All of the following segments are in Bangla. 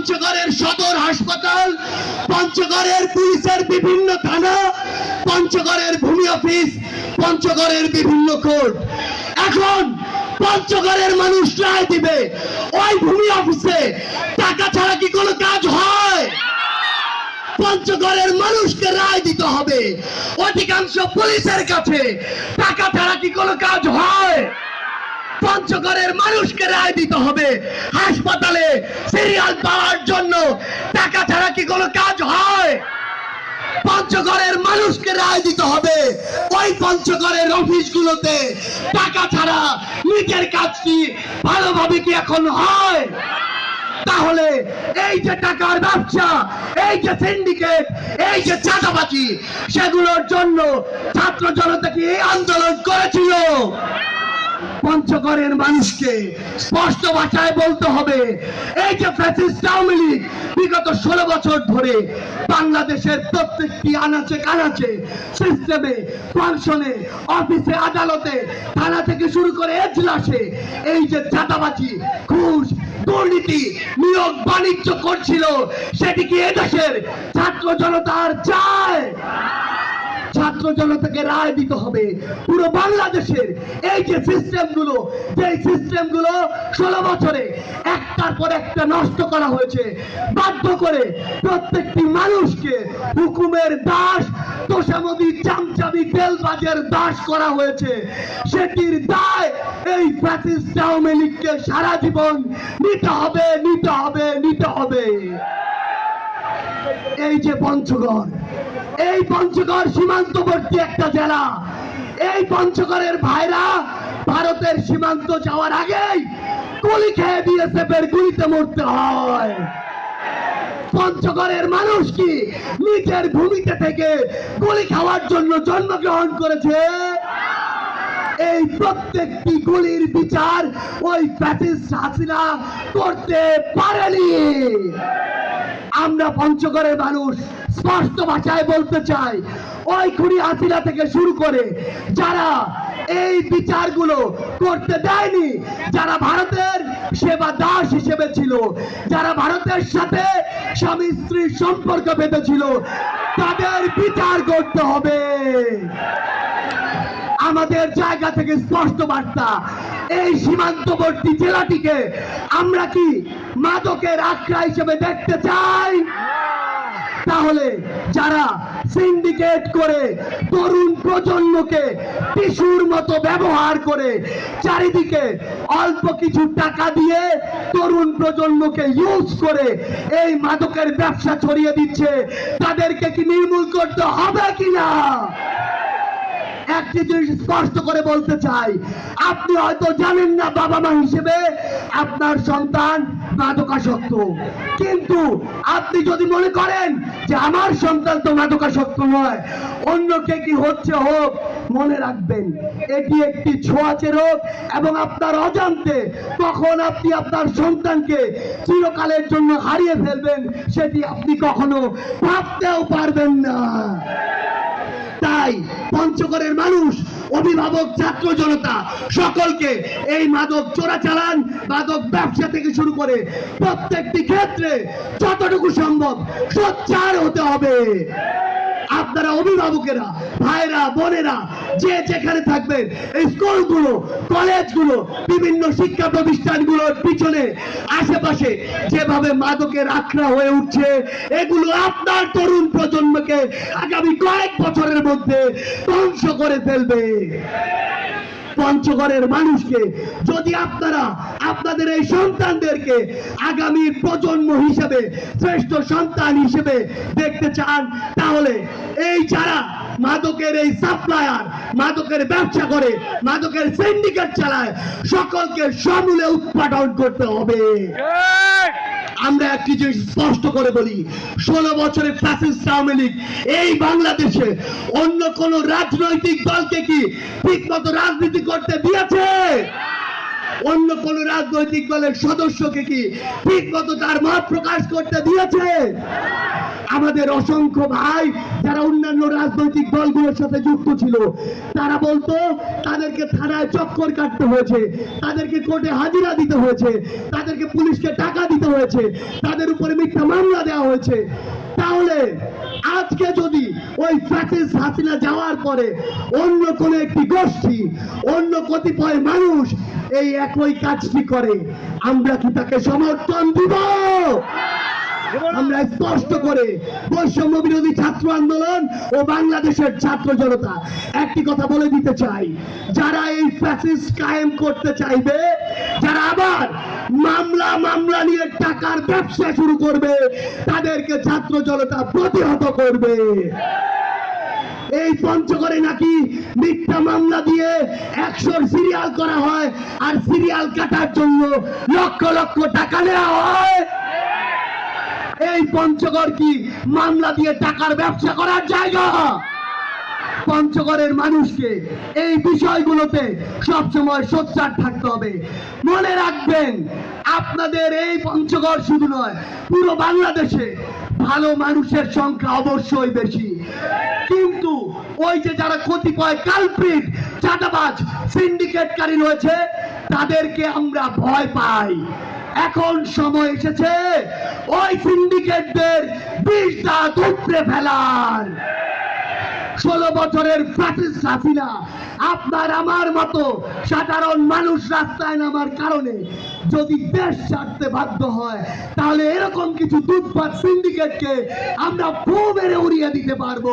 পঞ্চগড়ের সদর হাসপাতাল, পঞ্চগড়ের পুলিশের বিভিন্ন থানা, পঞ্চগড়ের ভূমি অফিস, পঞ্চগড়ের বিভিন্ন কোর্ট। এখন পঞ্চগড়ের মানুষ রায় দিবে, ওই ভূমি অফিসে টাকা ছাড়া কি কোনো কাজ হয়? পঞ্চগড়ের মানুষকে রায় দিতে হবে। অধিকাংশ পুলিশের কাছে টাকা ছাড়া কি কোনো কাজ হয়? পঞ্চগড়ের মানুষকে রায় দিতে হবে। হাসপাতালে সিরিয়াল পাওয়ার জন্য টাকা ছাড়া কি কোনো কাজ হয়? পঞ্চগড়ের মানুষকে রায় দিতে হবে। ওই পঞ্চগড়ের অফিসগুলোতে টাকা ছাড়া নিজের কাজটি ভালোভাবে কি এখন হয়? তাহলে এই যে টাকার ব্যবসা, এই যে সিন্ডিকেট এই যে চাঁদাবাজি, সেগুলোর জন্য ছাত্র জনতা কি আন্দোলন করেছিল? পঞ্চগড়ের মানুষকে। স্পষ্ট ভাষায় বলতে হবে, এই যে ফ্যাসিস্ট আওয়ামী লীগ, বিগত ষোলো বছর ধরে বাংলাদেশের প্রত্যেকটি আনাচে কানাচে সিস্টেমে ফাংশনে অফিসে আদালতে, থানা থেকে শুরু করে এজলাসে এই যে চাঁদাবাজি, ঘুষ, দুর্নীতি, নিয়োগ, বাণিজ্য করছিল, সেটি কি এদেশের ছাত্র জনতার চায়? ছাত্র জনতাকে রায় দিতে হবে। পুরো বাংলাদেশের এই যে সিস্টেমগুলো যে সিস্টেমগুলো ষোলো বছরে একটার পর একটা নষ্ট করা হয়েছে, বাধ্য করে প্রত্যেকটি মানুষকে হুকুমের দাস, তোষামদি, চামচামি, তেলবাজের দাস করা হয়েছে। সেটির দায় এই ফ্যাসিস্ট আওয়ামী লীগকে সারা জীবন নিতে হবে নিতে হবে নিতে হবে। এই যে পঞ্চগড় এই পঞ্চগড় সীমান্তবর্তী একটা জেলা। এই পঞ্চগড়ের ভাইরা ভারতের সীমান্ত যাওয়ার আগেই গুলি খেয়ে বিএসএফ এর গুলিতে মরতে হয়। পঞ্চগড়ের মানুষ কি নিজের ভূমিতে থেকে গুলি খাওয়ার জন্য জন্মগ্রহণ করেছে? এই প্রত্যেকটি গুলির বিচার ওই প্যাটিস্ট হাসিনা করতে পারেনি। আমরা পঞ্চগড়ের মানুষ, স্পষ্ট ভাষায় বলতে চাই, ওই খুনি হাসিনা থেকে শুরু করে যারা এই বিচারগুলো করতে দেয়নি, যারা ভারতের সেবা দাস হিসেবে ছিল, যারা ভারতের সাথে স্বামী স্ত্রীর সম্পর্ক বেঁধেছিল, তাদের বিচার করতে হবে। আমাদের জায়গা থেকে স্পষ্ট বার্তা, এই সীমান্তবর্তী জেলাটিকে আমরা কি মাদকের আখড়া হিসেবে দেখতে চাই। তাহলে যারা সিন্ডিকেট করে তরুণ প্রজন্মকে টিস্যুর মতো ব্যবহার করে, চারিদিকে অল্প কিছু টাকা দিয়ে তরুণ প্রজন্মকে ইউজ করে এই মাদকের ব্যবসা ছড়িয়ে দিচ্ছে, তাদেরকে কি নির্মূল করতে হবে কিনা? একটি জিনিস স্পষ্ট করে বলতে চাই, আপনি হয়তো জানেন না বাবা মা হিসেবে আপনার সন্তান মাদকাসক্ত। কিন্তু আপনি যদি মনে করেন যে আমার সন্তান তো মাদকাসক্ত নয়, অন্য কে কি হচ্ছে হোক, মনে রাখবেন, এটি একটি ছোঁয়াচে রোগ এবং আপনার অজান্তে কখন আপনি আপনার সন্তানকে চিরকালের জন্য হারিয়ে ফেলবেন, সেটি আপনি কখনো ভাবতেও পারবেন না। তাই পঞ্চগড়ের মানুষ অভিভাবক ছাত্র জনতা, সকলকে এই মাদক চোরাচালান, মাদক ব্যবসা থেকে শুরু করে প্রত্যেকটি ক্ষেত্রে যতটুকু সম্ভব সোচ্চার হতে হবে। আপনারা অভিভাবকেরা, ভাইরা, বোনেরা, যে যেখানে থাকবেন স্কুলগুলো, কলেজগুলো, বিভিন্ন শিক্ষা প্রতিষ্ঠানগুলোর পিছনে, আশেপাশে যেভাবে মাদকের আখড়া হয়ে উঠছে, এগুলো আপনার তরুণ প্রজন্মকে আগামী কয়েক বছরের মধ্যে ধ্বংস করে ফেলবে। পঞ্চগড়ের মানুষকে যদি আপনারা আপনাদের এই সন্তানদেরকে আগামী প্রজন্ম হিসেবে, শ্রেষ্ঠ সন্তান হিসেবে দেখতে চান, তাহলে এই যারা মাদকের এই সাপ্লায়ার, মাদকের ব্যবসা করে, মাদকের সিন্ডিকেট চালায়, সকলকে সমূলে উৎপাদন করতে হবে। আমরা একটি জিনিস স্পষ্ট করে বলি, ষোলো বছরের ফ্যাসিস্ট আওয়ামী লীগ এই বাংলাদেশে অন্য কোন রাজনৈতিক দলকে কি ঠিক মতো রাজনীতি করতে দিয়েছে? অন্য কোন রাজনৈতিক দলের সদস্যকে কি ঠিক মতো তার মত প্রকাশ করতে দিয়েছে? আমাদের অসংখ্য ভাই যারা অন্যান্য রাজনৈতিক দলগুলোর সাথে যুক্ত ছিল, তারা বলতো, তাদেরকে থানায় চক্কর কাটতে হয়েছে, তাদেরকে কোর্টে হাজিরা দিতে হয়েছে, তাদেরকে পুলিশকে টাকা দিতে হয়েছে, তাদের উপরে মিথ্যা মামলা দেওয়া হয়েছে। তাহলে আজকে যদি ওই ফ্যাসিস্ট হাসিনা যাওয়ার পরে অন্য কোন একটি গোষ্ঠী, অন্য কতিপয় মানুষ এই একই কাজটি করে, আমরা কি তাকে সমর্থন দিব? আমরা স্পষ্ট করে বৈষম্য বিরোধী ছাত্র আন্দোলন ও বাংলাদেশের ছাত্র জনতা একটি কথা বলে দিতে চাই। যারা এই ফ্যাসিস্ট কায়েম করতে চাইবে, যারা আবার মামলা মামলা নিয়ে টাকার ব্যবসা শুরু করবে, তাদেরকে ছাত্র জনতা প্রতিহত করবে। এই পঞ্চগড়ে নাকি মিথ্যা মামলা দিয়ে একশোর সিরিয়াল করা হয়, আর সিরিয়াল কাটার জন্য লক্ষ লক্ষ টাকা নেওয়া হয়। এই পঞ্চগড় কি মামলা দিয়ে টাকার ব্যবসা করার জায়গা? পঞ্চগড়ের মানুষকে এই বিষয়গুলোতে সবসময় সোচ্চার থাকতে হবে। মনে রাখবেন, আপনাদের এই পঞ্চগড় শুধু নয়, পুরো বাংলাদেশে ভালো মানুষের সংখ্যা অবশ্যই বেশি। কিন্তু ওই যে যারা কতিপয় কালপ্রিট চাটাবাজ সিন্ডিকেটকারী রয়েছে, তাদেরকে আমরা ভয় পাই। এখন সময় এসেছে ওই সিন্ডিকেটদের বিষ দাঁত উপড়ে ফেলার। ষোলো বছরের ফ্যাসিস্ট হাসিনা আপনার আমার মতো সাধারণ মানুষ রাস্তায় নামার কারণে যদি দেশ ছাড়তে বাধ্য হয়, তাহলে এরকম কিছু দুধপাত সিন্ডিকেটকে আমরা ফু মেরে উড়িয়ে দিতে পারব।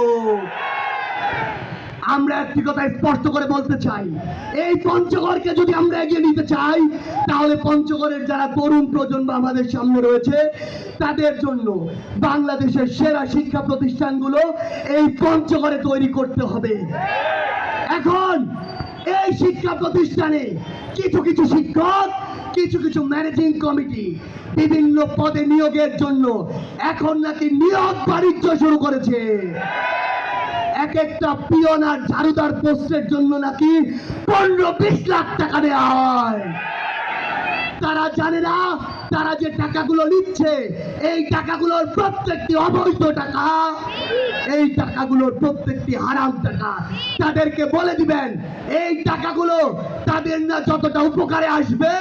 আমরা একটি কথা স্পষ্ট করে বলতে চাই, এই পঞ্চগড়কে যদি আমরা এগিয়ে নিতে চাই, তাহলে পঞ্চগড়ের যারা তরুণ প্রজন্ম আমাদের সামনে রয়েছে, তাদের জন্য বাংলাদেশের সেরা শিক্ষা প্রতিষ্ঠানগুলো এই পঞ্চগড়ে তৈরি করতে হবে। এখন এই শিক্ষা প্রতিষ্ঠানে কিছু কিছু শিক্ষক, কিছু কিছু ম্যানেজিং কমিটি বিভিন্ন পদে নিয়োগের জন্য এখন নাকি নিয়োগ বাণিজ্য শুরু করেছে। এক একটা পিয়ন আর ঝাড়ুদার পোস্টের জন্য নাকি পনেরো বিশ লাখ টাকা দেওয়া হয়। তারা জানে না, তারা যে টাকাগুলো নিচ্ছে, এই টাকাগুলোর প্রত্যেকটি অবৈধ টাকা, এই টাকাগুলোর প্রত্যেকটি হারাম টাকা তাদেরকে বলে দিবেন, এই টাকাগুলো তাদের না যতটা উপকারে আসবে,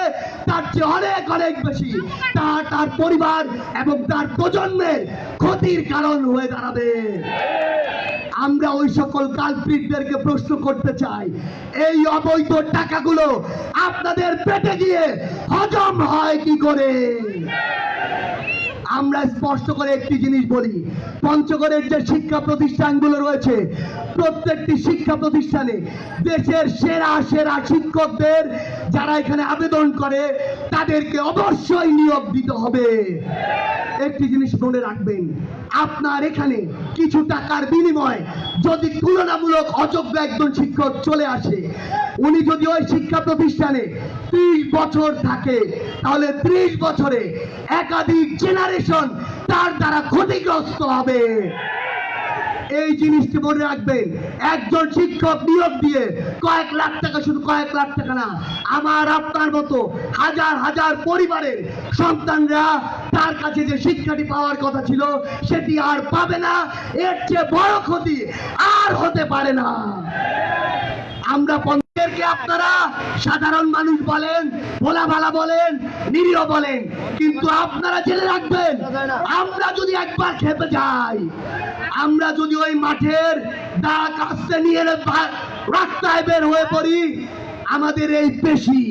তার চেয়ে অনেক অনেক বেশি। তা তার পরিবার এবং তার প্রজন্মের ক্ষতির কারণ হয়ে দাঁড়াবে। আমরা ওই সকল কালপ্রিটদেরকে প্রশ্ন করতে চাই, এই অবৈধ টাকাগুলো আপনাদের পেটে গিয়ে হজম হয় কি করে? আমরা স্পষ্ট করে একটি জিনিস বলি। পঞ্চগড়ের যে শিক্ষা প্রতিষ্ঠানগুলো রয়েছে, প্রত্যেকটি শিক্ষা প্রতিষ্ঠানে দেশের সেরা সেরা শিক্ষকদের যারা এখানে আবেদন করে, তাদেরকে অবশ্যই নিয়োগ দিতে হবে। একটি জিনিস মনে রাখবেন, আপনার এখানে কিছু টাকার বিনিময় যদি তুলনামূলক অযোগ্য একজন শিক্ষক চলে আসে, উনি যদি ওই শিক্ষা প্রতিষ্ঠানে ত্রিশ বছর থাকে, তাহলে ত্রিশ বছরে একাধিক জেনারেশন তার দ্বারা ক্ষতিগ্রস্ত হবে। এই জিনিসটি মনে রাখবেন, একজন শিক্ষক নিয়োগ দিয়ে কয়েক লাখ টাকা, শুধু কয়েক লাখ টাকা না, আমার, আপনার মতো হাজার হাজার পরিবারের সন্তানরা তার কাছে যে শিক্ষাটি পাওয়ার কথা ছিল, সেটি আর পাবে না। এর চেয়ে বড় ক্ষতি আর হতে পারে না। আমরা পঞ্চায়েতকে আপনারা সাধারণ মানুষ বলেন ভোলা ভালা বলেন, নিরীহ বলেন, কিন্তু আপনারা জেনে রাখবেন, আমরা যদি একবার খেপে যাই, আমরা যদি ওই মাঠের দা কাস্তে নিয়ে রাস্তায় বের হয়ে পড়ি, আমাদের এই পেশি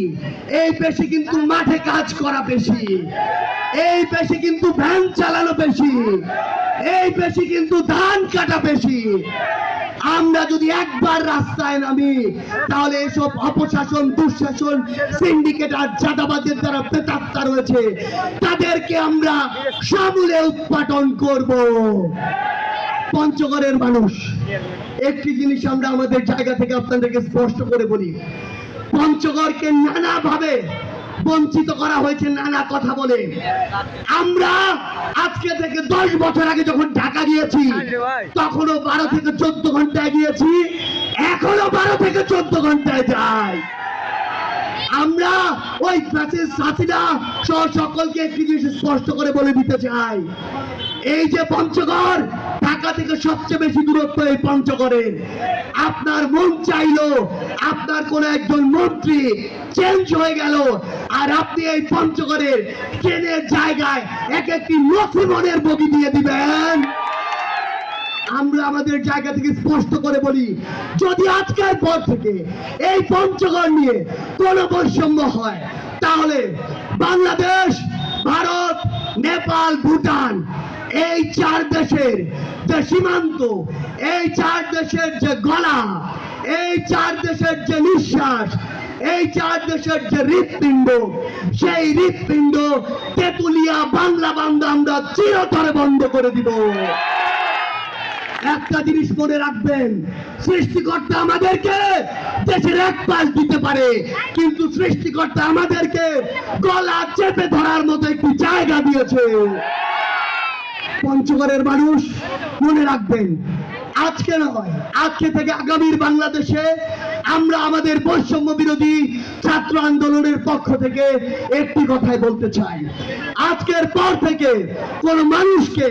এই পেশি কিন্তু মাঠে কাজ করা পেশি, এই পেশি কিন্তু ভ্যান চালানো পেশি, এই পেশি কিন্তু ধান কাটা পেশি আমরা যদি একবার রাস্তায় নামি, তাহলে এসব অপশাসন, দুঃশাসন সিন্ডিকেট আর চাঁদাবাজের দ্বারা প্রেতাত্মা রয়েছে। তাদেরকে আমরা সমূলে উৎপাটন করব। পঞ্চগড়ের মানুষ, একটি জিনিস আমরা আমাদের জায়গা থেকে আপনাদেরকে স্পষ্ট করে বলি। পঞ্চগড়কে নানাভাবে বঞ্চিত করা হয়েছে, নানা কথা বলে। আমরা আজকে থেকে দশ বছর আগে যখন ঢাকা গিয়েছি, তখনও বারো থেকে চোদ্দ ঘন্টায় গিয়েছি এখনও বারো থেকে চোদ্দ ঘন্টায় যাই। আমরা ওই প্যাসেজ সাথীরা সহ সকলকে একটি জিনিস স্পষ্ট করে বলে দিতে চাই। এই যে পঞ্চগড় ঢাকা থেকে সবচেয়ে বেশি দূরত্ব এই পঞ্চগড়ের। আপনার মন চাইলো, আপনার কোন একজন মন্ত্রী চেঞ্জ হয়ে গেল, আর আপনি এই পঞ্চগড়ের ট্রেনের জায়গায় এক একটি নথিমনের বগি দিয়ে দিবেন। আমরা আমাদের জায়গা থেকে স্পষ্ট করে বলি, যদি আজকের পর থেকে এই পঞ্চগড় নিয়ে কোনো বৈষম্য হয়, তাহলে বাংলাদেশ, ভারত, নেপাল, ভুটান এই চার দেশের যে সীমান্ত, এই চার দেশের যে গলা, এই চার দেশের যে নিঃশ্বাস, এই চার দেশের যে হৃৎপিণ্ড, সেই হৃৎপিণ্ড তেতুলিয়া বাংলা বান্দা আমরা চিরতরে বন্ধ করে দিব। একটা জিনিস মনে রাখবেন, সৃষ্টিকর্তা আমাদেরকে দেশের এক পাশ দিতে পারে, কিন্তু সৃষ্টিকর্তা আমাদেরকে গলা চেপে ধরার মতো একটি জায়গা দিয়েছে। পঞ্চগড়ের মানুষ, মনে রাখবেন, আজকে নয়, আজকে থেকে আগামীর বাংলাদেশে আমরা আমাদের বৈষম্য বিরোধী ছাত্র আন্দোলনের পক্ষ থেকে একটি কথাই বলতে চাই। আজকের পর থেকে কোন মানুষকে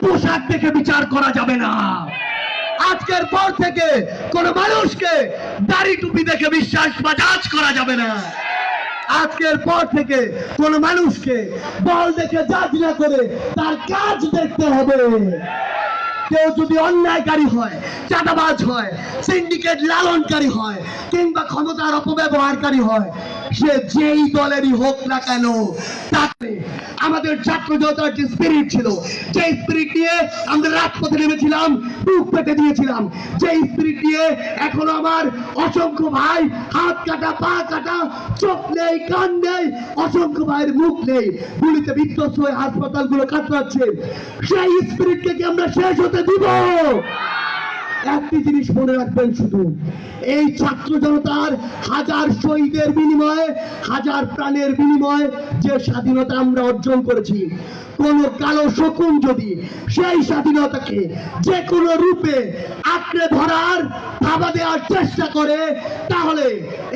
পোশাক দেখে বিচার করা যাবে না। আজকের পর থেকে কোন মানুষকে দাড়ি টুপি দেখে বিশ্বাস বা জাজ করা যাবে না। আজকের পর থেকে কোন মানুষকে বল দেখে জাজ না করে তার কাজ দেখতে হবে। কেউ যদি অন্যায়কারী হয়, চাঁদাবাজ হয় সিন্ডিকেট লালনকারী হয়, কিংবা ক্ষমতার অপব্যবহারকারী হয়, সে যেই দলেরই হোক না কেন, তাতে আমাদের ছাত্র জনতার যে স্পিরিট ছিল যে স্পিরিট নিয়ে আমরা রাজপথে নেমেছিলাম, বুক পেতে দিয়েছিলাম যে স্পিরিট নিয়ে এখনও আমার অসংখ্য ভাই হাত কাটা, পা কাটা, চোখ নেই, কান নেই, অসংখ্য ভাইয়ের মুখ নেই, গুলিতে বিধ্বস্ত হয়ে হাসপাতালগুলো কাতরাচ্ছে, সেই স্পিরিটকে কি আমরা শেষ হতে দিব একটি জিনিস মনে রাখবেন শুধু। এই ছাত্র জনতার হাজার শহীদের বিনিময়ে, হাজার প্রাণের বিনিময়ে যে স্বাধীনতা আমরা অর্জন করেছি, কোন কালো শকুন যদি সেই স্বাধীনতাকে যে কোনো রূপে আঁকড়ে ধরার, থাবা দেওয়ার চেষ্টা করে, তাহলে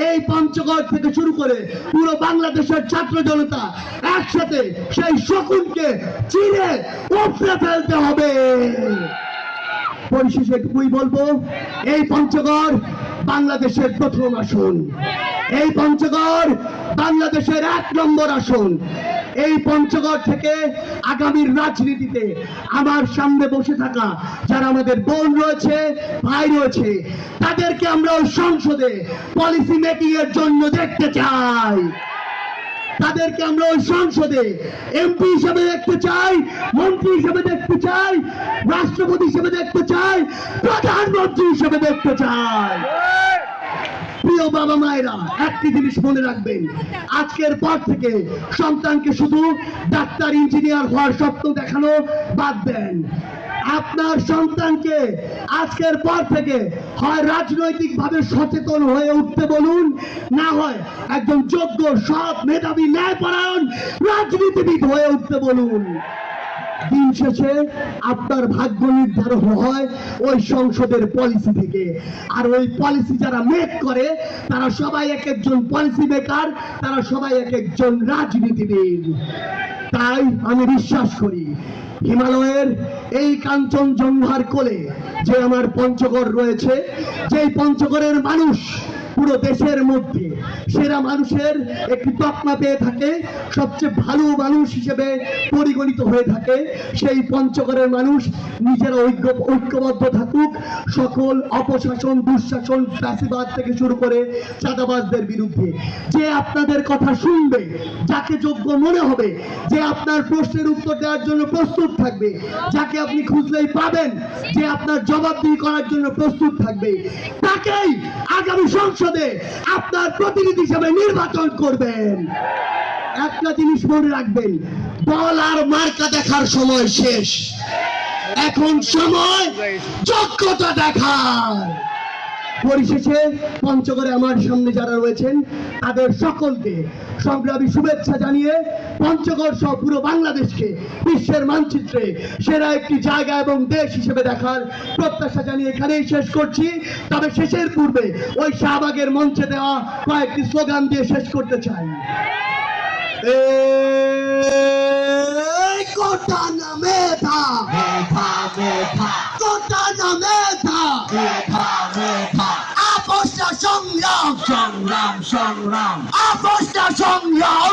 এই পঞ্চগড় থেকে শুরু করে পুরো বাংলাদেশের ছাত্র জনতা একসাথে সেই শকুনকে চিনে উপড়ে ফেলতে হবে। পরিশেষে এটুকুই বলব, এই পঞ্চগড় বাংলাদেশের প্রথম আসন। এই পঞ্চগড় বাংলাদেশের এক নম্বর আসন। এই পঞ্চগড় থেকে আগামীর রাজনীতিতে আমার সামনে বসে থাকা যারা আমাদের বোন রয়েছে, ভাই রয়েছে, তাদেরকে আমরা সংসদে পলিসি মেকিং এর জন্য দেখতে চাই। তাদেরকে আমরা ওই সংসদে এমপি হিসেবে দেখতে চাই, মন্ত্রী হিসেবে দেখতে চাই, রাষ্ট্রপতি হিসেবে দেখতে চাই, প্রধানমন্ত্রী হিসেবে দেখতে চাই। প্রিয় বাবা মায়েরা, একটি জিনিস মনে রাখবেন। আজকের পর থেকে সন্তানকে শুধু ডাক্তার, ইঞ্জিনিয়ার হওয়ার স্বপ্ন দেখানো বাদ দেন। আপনার সন্তানকে আজকের পর থেকে হয় রাজনৈতিক ভাবে সচেতন হয়ে উঠতে বলুন, না হয় একজন যোগ্য, সৎ মেধাবী, ন্যায়পরায়ণ রাজনীতিবিদ হয়ে উঠতে বলুন। দিন শেষে আপনার ভাগ্য নির্ধারণ হয় ওই সংসদের পলিসি থেকে। আর ওই পলিসি যারা মেক করে, তারা সবাই এক একজন পলিসি মেকার তারা সবাই এক একজন রাজনীতিবিদ। তাই আমি বিশ্বাস করি। হিমালয়ের এই কাঞ্চনজঙ্ঘার কোলে যে আমার পঞ্চগড় রয়েছে, যেই পঞ্চগড়ের মানুষ পুরো দেশের মধ্যে সেরা মানুষের একটি তকমা পেয়ে থাকে, সবচেয়ে ভালো মানুষ হিসেবে পরিগণিত হয়ে থাকে। সেই পঞ্চগড়ের মানুষ নিজেরা ঐক্য, ঐক্যবদ্ধ থাকুক, সকল অপশাসন, দুঃশাসন, ফ্যাসিবাদ থেকে শুরু করে চাঁদাবাজদের বিরুদ্ধে। যে আপনাদের কথা শুনবে, যাকে যোগ্য মনে হবে, যে আপনার প্রশ্নের উত্তর দেওয়ার জন্য প্রস্তুত থাকবে, যাকে আপনি খুঁজলেই পাবেন, যে আপনার জবাবদিহি করার জন্য প্রস্তুত থাকবে, তাকেই আগামী সংসদে আপনার প্রতিনিধি হিসেবে নির্বাচন করবেন। একটা জিনিস মনে রাখবেন দল আর মার্কা দেখার সময় শেষ। এখন সময়, যোগ্যতা দেখার। পরিশেষে পঞ্চগড়ে আমার সামনে যারা রয়েছেন তাদের সকলকে সংগ্রামী শুভেচ্ছা জানিয়ে পঞ্চগড় সহ পুরো বাংলাদেশকে বিশ্বের মানচিত্রে সেরা একটি জায়গা এবং দেশ হিসেবে দেখার প্রত্যাশা জানিয়ে এখানেই শেষ করছি। তবে শেষের পূর্বে ওই শাহবাগের মঞ্চে দেওয়া কয়েকটি স্লোগান দিয়ে শেষ করতে চাই। কোটা না মেধা মেধা তোটা না মেধা। মেধা মেধা। আপোষটা সংগ্রাম সংগ্রাম সংগ্রাম আপোষটা সংগ্রাম